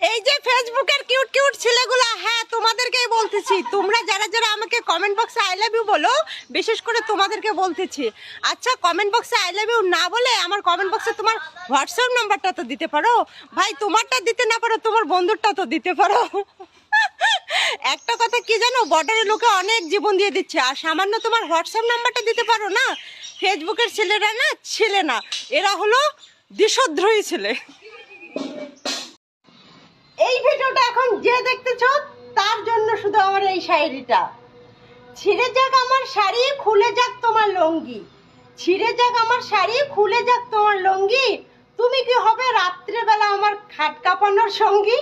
এই যে ফেসবুকের কিউট কিউট ছেলেগুলো হ্যাঁ তোমাদেরকেই বলতেছি। তোমরা যারা যারা আমাকে কমেন্ট বক্সে আই লাভ ইউ বলো, বিশেষ করে তোমাদেরকে বলতেছি। আচ্ছা কমেন্ট বক্সে আই লাভ ইউ না বলে আমার কমেন্ট বক্সে তোমার হোয়াটসঅ্যাপ নাম্বারটা তো দিতে পারো। ভাই, তোমারটা দিতে না পারো, তোমার বন্ধুরটা তো দিতে পারো। একটা কথা কি জানো বর্ডারের লোকে অনেক জীবন দিয়ে দিচ্ছে। আর সামান্য তোমার হোয়াটসঅ্যাপ নাম্বারটা দিতে পারো না ফেসবুকের ছেলেরা না ছেলে না, এরা হলো দেশদ্রোহী ছেলে। এই ভিডিওটা এখন যে দেখতেছো, তার জন্য শুধু আমার এই শাড়িটা। ছিঁড়ে যাক আমার শাড়ি, খুলে যাক তোমার লঙ্গি। ছিঁড়ে যাক আমার শাড়ি, খুলে যাক তোমার লঙ্গি। তুমি কি হবে রাত্রেবেলা আমার খাট কাঁপানোর সঙ্গী?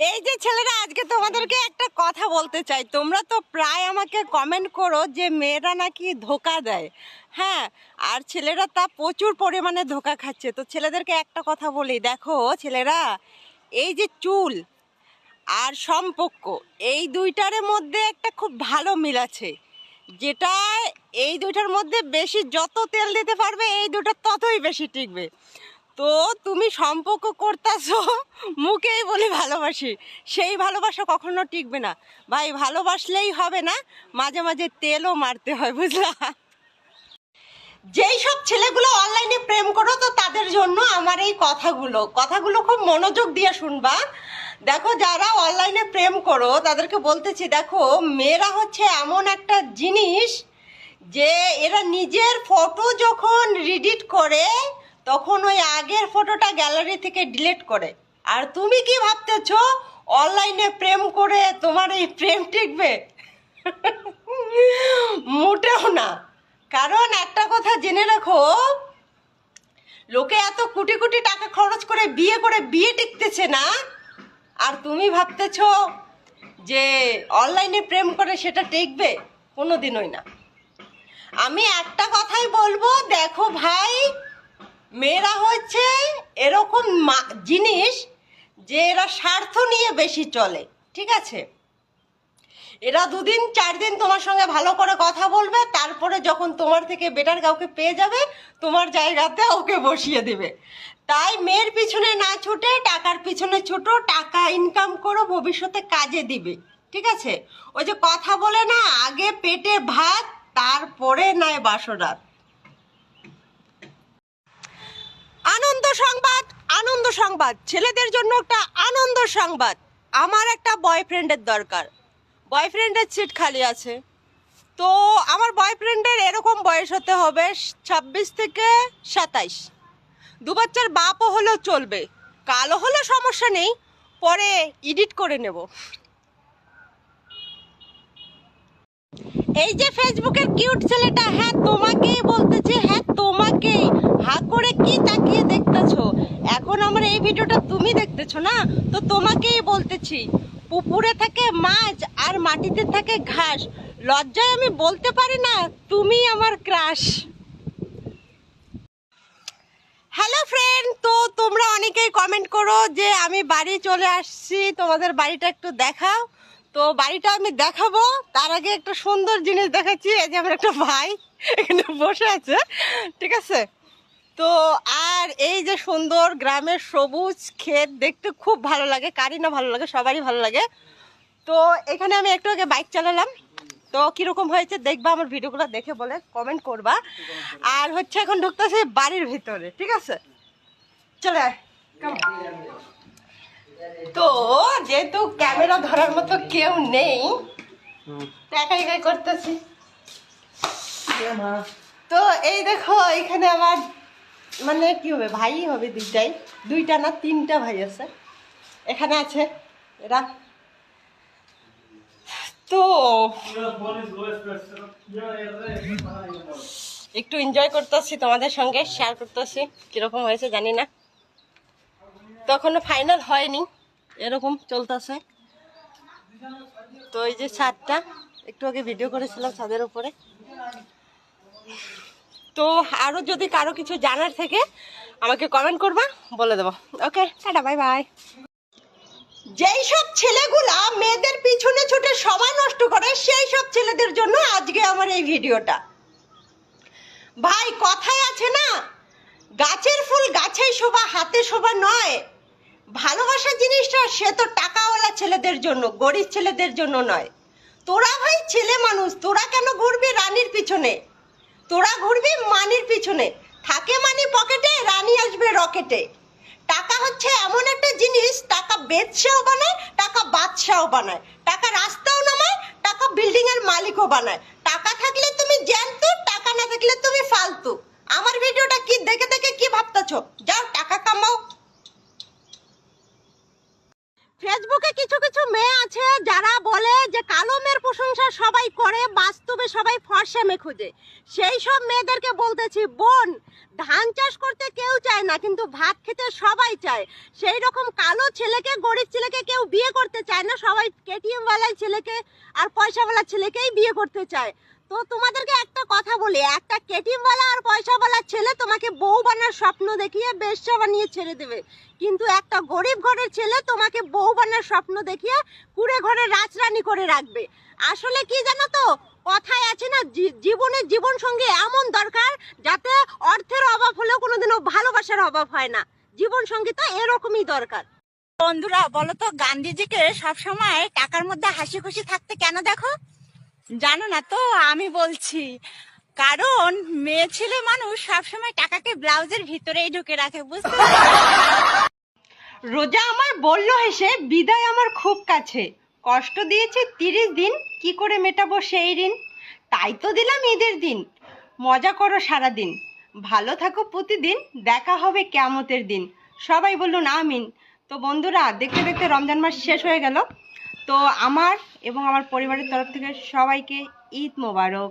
এই যে ছেলেরা, আজকে তোমাদেরকে একটা কথা বলতে চাই। তোমরা তো প্রায় আমাকে কমেন্ট করো যে মেয়েরা নাকি ধোকা দেয়। হ্যাঁ আর ছেলেরা তা প্রচুর পরিমাণে ধোকা খাচ্ছে। তো ছেলেদেরকে একটা কথা বলি। দেখো ছেলেরা, এই যে চুল আর সম্পর্ক, এই দুইটার মধ্যে একটা খুব ভালো মিল আছে। যেটা এই দুইটার মধ্যে বেশি যত তেল দিতে পারবে, এই দুটো ততই বেশি টিকবে। তো তুমি সম্পর্ক করতেছো, মুখেই বলি ভালোবাসি। সেই ভালোবাসা কখনো টিকবে না। ভাই, ভালোবাসলেই হবে না, মাঝে মাঝে তেলও মারতে হয়, বুঝলা? যেই সব ছেলেগুলো অনলাইনে প্রেম করো, তো তাদের জন্য আমার এই কথাগুলো। কথাগুলো খুব মনোযোগ দিয়ে শুনবা। দেখো, যারা অনলাইনে প্রেম করো, তাদেরকে বলতেছি, দেখো, মেয়েরা হচ্ছে এমন একটা জিনিস যে এরা নিজের ফটো যখন রিডিট করে তখন ওই আগের ফটোটা গ্যালারি থেকে ডিলিট করে। আর তুমি কি ভাবতেছো? অনলাইনে প্রেম করে তোমার এই প্রেম টিকবে? মোটেও না। কারণ একটা কথা জেনে রাখো, লোকে এত কোটি কোটি টাকা খরচ করে বিয়ে করে বিয়ে টিকতেছে না। আর তুমি ভাবতেছ যে অনলাইনে প্রেম করে সেটা টিকবে? কোনো দিনই না। আমি একটা কথাই বলব, দেখো ভাই মেয়েরা হচ্ছে এরকম জিনিস যে এরা স্বার্থ নিয়ে বেশি চলে, ঠিক আছে? এরা দুদিন চার দিন তোমার সঙ্গে ভালো করে কথা বলবে, তারপরে যখন তোমার থেকে বেটার কাউকে পেয়ে যাবে, তোমার জায়গাতে ওকে বসিয়ে দেবে। তাই মেয়ের পিছনে না ছুটে, টাকার পিছনে ছুটো, টাকা ইনকাম করো, ভবিষ্যতে কাজে দিবে, ঠিক আছে? ওই যে কথা বলে না, আগে পেটে ভাত, তারপরে নয় বাসরাত আনন্দ সংবাদ, আনন্দ সংবাদ। ছেলেদের জন্য একটা আনন্দ সংবাদ। আমার একটা বয়ফ্রেন্ডের দরকার। বয়ফ্রেন্ডের সিট খালি আছে। তো আমার বয়ফ্রেন্ডের এরকম বয়স হতে হবে ছাব্বিশ থেকে সাতাইশ। দু বাচ্চার বাপও হলেও চলবে। কালো হলে সমস্যা নেই, পরে এডিট করে নেব। এই যে ফেসবুকের কিউট ছেলেটা হ্যাঁ তোমাকেই বলতেছে হ্যাঁ তোমাকেই। হা করে কি তাকিয়ে দেখতেছো? এখন আমার এই ভিডিওটা তুমি দেখতেছো না? তো তোমাকেই বলতেছি, পুকুরে থাকে মাছ আর মাটিতে থাকে ঘাস। লজ্জায় আমি বলতে পারি না, তুমি আমার ক্রাশ হ্যালো ফ্রেন্ড তো তোমরা অনেকেই কমেন্ট করো যে আমি বাড়ি চলে আসছি, তোমাদের বাড়িটা একটু দেখাও। তো বাড়িটা আমি দেখাবো। তার আগে একটা সুন্দর জিনিস দেখাচ্ছি। এই যে আমার একটা ভাই এখানে বসে আছে, ঠিক আছে? তো আর এই যে সুন্দর গ্রামের সবুজ ক্ষেত দেখতে খুব ভালো লাগে, কারই না ভালো লাগে, সবারই ভালো লাগে। তো এখানে আমি একটু আগে বাইক চালালাম। তো কীরকম হয়েছে দেখবা, আমার ভিডিওগুলো দেখে বলে কমেন্ট করবা। আর হচ্ছে এখন ঢুকতেছে বাড়ির ভিতরে, ঠিক আছে? চলে আয়। তো যেহেতু ক্যামেরা ধরার মতো কেউ নেই একাই একাই করতেছি। তো এই দেখো এখানে আমার মানে কি হবে ভাই হবে দুইটাই দুইটা না তিনটা ভাই আছে। এখানে আছে এরা। তো একটু এনজয় করতেছি তোমাদের সঙ্গে শেয়ার করতেছি কীরকম হয়েছে জানি না। তো এখনও ফাইনাল হয়নি। এরকম চলতেছে। তো এই যে ছাদটা একটু আগে ভিডিও করেছিলাম ছাদের উপরে। তো আরও যদি কারও কিছু জানার থেকে, আমাকে কমেন্ট করবা, বলে দেবো। ওকে টাটা বাই বাই যেই সব ছেলেগুলা মেয়েদের পিছনে ছুটে সময় নষ্ট করে, সেই সব ছেলেদের জন্য আজকে আমার এই ভিডিওটা। ভাই, কথায় আছে না? গাছের ফুল গাছেই শোভা, হাতে শোভা নয়। ভালোবাসা জিনিসটা, সে তো টাকাওয়ালা ছেলেদের জন্য, গরিব ছেলেদের জন্য নয়। তোরা ভাই ছেলে মানুষ, তোরা কেন ঘুরবি রানীর পিছনে? তোরা ঘুরবি মানির পিছনে। থাকে মানি পকেটে, রানী আসবে রকেটে। টাকা হচ্ছে এমন একটা জিনিস, টাকা বেদশাও বানায়, টাকা বাদশাও বানায়। টাকা রাস্তাও নামায়, টাকা বিল্ডিং এর মালিকও বানায়। টাকা থাকলে তুমি জ্যান্ত, টাকা না থাকলে তুমি ফালতু। আমার ভিডিওটা কি, দেখে দেখে কি ভাবতেছো? ফেসবুকে কিছু কিছু মেয়ে আছে যারা বলে যে কালো মেয়ের প্রশংসা সবাই করে, বাস্তবে সবাই ফর্সা মেয়ে খুঁজে। সেই সব মেয়েদেরকে বলতেছি, বোন, ধান চাষ করতে কেউ চায় না, কিন্তু ভাত খেতে সবাই চায়। সেই রকম কালো ছেলেকে, গরিব ছেলেকে কেউ বিয়ে করতে চায় না। সবাই কেটিএম ওয়ালাই ছেলেকে আর পয়সাওয়ালা ছেলেকেই বিয়ে করতে চায়। তো তোমাদেরকে একটা কথা বলি, একটা কেটিএমওয়ালা আর পয়সাওয়ালা ছেলে তোমাকে বউ বানার স্বপ্ন দেখিয়ে বেশ্যা বানিয়ে ছেড়ে দেবে। কিন্তু একটা গরিব ঘরের ছেলে তোমাকে বউ বানার স্বপ্ন দেখিয়ে কুড়ে ঘরে রাজরানি করে রাখবে। আসলে কি জানো তো? কথায় আছে না, জী- জীবনে সঙ্গে এমন দরকার যাতে অর্থের অভাব হলেও কোনোদিনও ভালোবাসার অভাব হয় না। জীবন সঙ্গী তো এরকমই দরকার। বন্ধুরা, বলো তো, গান্ধীজিকে সবসময় টাকার মধ্যে হাসি খুশি থাকতে কেন দেখো? জানো না তো, আমি বলছি। কারণ মেয়ে ছেলে মানুষ সবসময় টাকাকে ব্লাউজের ভিতরেই ঢুকে রাখে, বুঝতে রোজা আমার বলল হেসে, বিদায় আমার খুব কাছে। কষ্ট দিয়েছে তিরিশ দিন, কি করে মেটাবো সেই ঋণ? তাই তো দিলাম ঈদের দিন। মজা করো সারা দিন ভালো থাকো প্রতিদিন, দেখা হবে কেমতের দিন। সবাই বলুন আমিন। তো বন্ধুরা, দেখতে দেখতে রমজান মাস শেষ হয়ে গেল। তো আমার এবং আমার পরিবারের তরফ থেকে সবাইকে ঈদ মোবারক।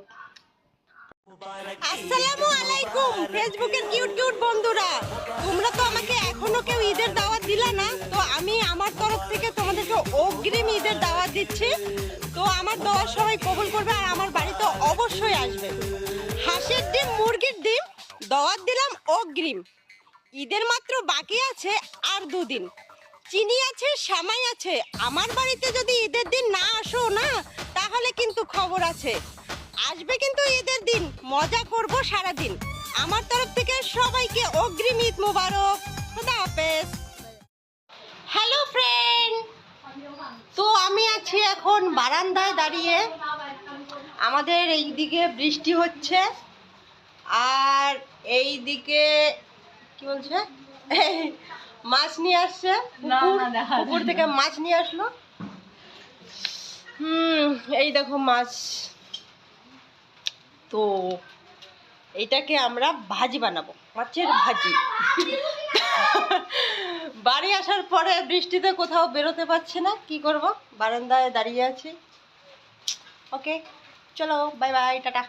আসসালামু আলাইকুম, ফেসবুকের কিউট কিউট বন্ধুরা। তোমরা তো আমাকে এখনও কেউ ঈদের দাওয়াত দিলা না, তো আমি আমার তরফ থেকে তোমাদেরকে অগ্রিম ঈদের দাওয়াত দিচ্ছি। তো আমার দোয়া সবাই কবুল করবে আর আমার বাড়িতে অবশ্যই আসবে। হাঁসের ডিম, মুরগির ডিম, দাওয়াত দিলাম অগ্রিম। ঈদের মাত্র বাকি আছে আর দুদিন। চিনি আছে, সামাই আছে। আমার বাড়িতে যদি ঈদের দিন না আসো না, তাহলে কিন্তু খবর আছে। আসবে কিন্তু ঈদের দিন, মজা করব সারা দিন আমার তরফ থেকে সবাইকে অগ্রিম ঈদ মোবারক। খুদা হাফেজ। হ্যালো ফ্রেন্ড তো আমি আছি এখন বারান্দায় দাঁড়িয়ে। আমাদের এই দিকে বৃষ্টি হচ্ছে। আর এই দিকে কি বলছে? মাছ নিয়ে আসছে পুকুর থেকে মাছ নিয়ে আসলো। হুম এই দেখো মাছ। তো এইটাকে আমরা ভাজি বানাবো মাছের ভাজি। বাড়ি আসার পরে বৃষ্টিতে কোথাও বেরোতে পারছে না কি করব? বারান্দায় দাঁড়িয়ে আছি। ওকে চলো বাই বাই টাটা।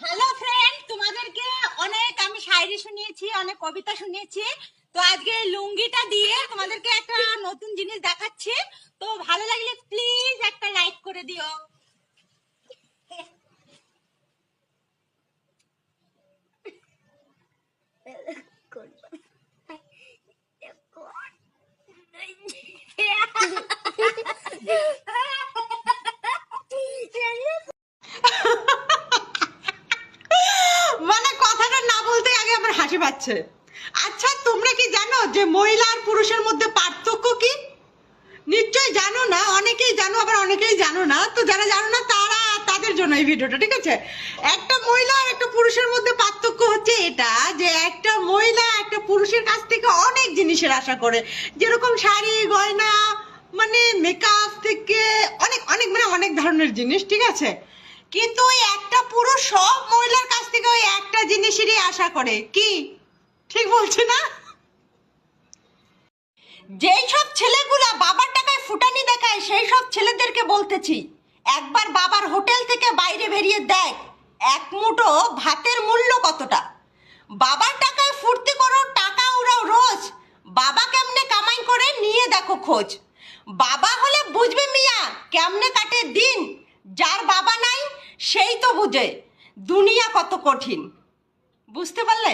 হ্যালো ফ্রেন্ড তোমাদেরকে অনেক আমি শায়রি শুনিয়েছি অনেক কবিতা শুনিয়েছি। তো আজকে লুঙ্গিটা দিয়ে তোমাদেরকে একটা নতুন জিনিস দেখাচ্ছি। তো ভালো লাগলে প্লিজ একটা লাইক করে দিও। মানে কথাটা না বলতে আগে আমার হাসি পাচ্ছে আচ্ছা তোমরা কি জানো যে মহিলা আর পুরুষের মধ্যে পার্থক্য কি? নিশ্চয়ই জানো না, অনেকেই জানো, আবার অনেকেই জানো না। তো যারা জানো না, তারা তাদের জন্য এই ভিডিওটা, ঠিক আছে? একটা মহিলা আর একটা পুরুষের মধ্যে পার্থক্য হচ্ছে এটা যে একটা মহিলা একটা পুরুষের কাছ থেকে অনেক জিনিসের আশা করে। যেরকম শাড়ি, গয়না মানে মেকআপ থেকে অনেক অনেক মানে অনেক ধরনের জিনিস, ঠিক আছে? কিন্তু ওই একটা পুরুষ সব মহিলার কাছ থেকে ওই একটা জিনিসেরই আশা করে। কি? ঠিক বলছে না? যেই সব ছেলেগুলা বাবার টাকায় ফুটানি দেখায়, সেই সব ছেলেদেরকে বলতেছি, একবার বাবার হোটেল থেকে বাইরে বেরিয়ে দেখ, এক মুঠো ভাতের মূল্য কতটা। বাবার টাকায় ফুর্তি করো, টাকা উড়াও রোজ, বাবা কেমনে কামাই করে নিয়ে দেখো খোঁজ। বাবা হলে বুঝবে মিয়া, কেমনে কাটে দিন, যার বাবা নাই, সেই তো বুঝে, দুনিয়া কত কঠিন। বুঝতে পারলে?